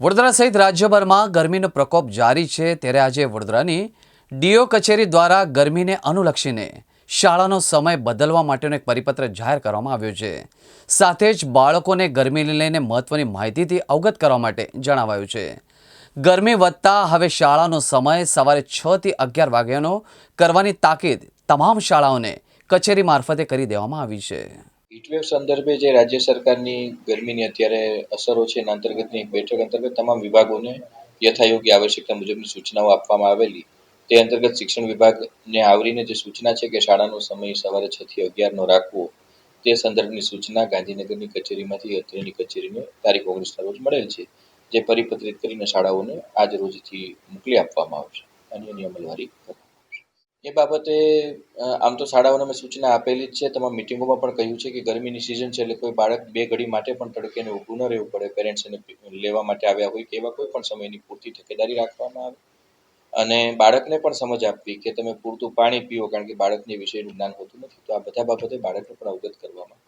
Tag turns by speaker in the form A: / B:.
A: વડોદરા સહિત રાજ્યભરમાં ગરમીનો પ્રકોપ જારી છે. ત્યારે આજે વડોદરાની ડીઓ કચેરી દ્વારા ગરમીને અનુલક્ષીને શાળાનો સમય બદલવા માટેનો એક પરિપત્ર જાહેર કરવામાં આવ્યો છે. સાથે જ બાળકોને ગરમીને લઈને મહત્વની માહિતીથી અવગત કરવા માટે જણાવાયું છે. ગરમી વધતા હવે શાળાનો સમય સવારે છ થી અગિયાર વાગ્યાનો કરવાની તાકીદ તમામ શાળાઓને કચેરી મારફતે કરી દેવામાં આવી છે.
B: હીટવેવ સંદર્ભે જે રાજ્ય સરકારની ગરમીની અત્યારે અસરો છે એના અંતર્ગતની એક બેઠક અંતર્ગત તમામ વિભાગોને યથાયોગ્ય આવશ્યકતા મુજબની સૂચનાઓ આપવામાં આવેલી. તે અંતર્ગત શિક્ષણ વિભાગને આવરીને જે સૂચના છે કે શાળાનો સમય સવારે છ થી અગિયારનો રાખવો, તે સંદર્ભની સૂચના ગાંધીનગરની કચેરીમાંથી અત્રેની કચેરીને તારીખ ઓગણીસના રોજ મળેલ છે, જે પરિપત્રિત કરીને શાળાઓને આજ રોજથી મોકલી આપવામાં આવશે. અને એની અમલવારી એ બાબતે આમ તો શાળાઓને મેં સૂચના આપેલી જ છે. તમામ મિટિંગોમાં પણ કહ્યું છે કે ગરમીની સિઝન છે એટલે કોઈ બાળક બે ઘડી માટે પણ તડકેને ઊભું ન રહેવું પડે. પેરેન્ટ્સ એને લેવા માટે આવ્યા હોય કે એવા કોઈ પણ સમયની પૂરતી તકેદારી રાખવામાં આવે. અને બાળકને પણ સમજ આપવી કે તમે પૂરતું પાણી પીઓ, કારણ કે બાળકને વિષયનું જ્ઞાન હોતું નથી. તો આ બધા બાબતે બાળકને પણ અવગત કરવામાં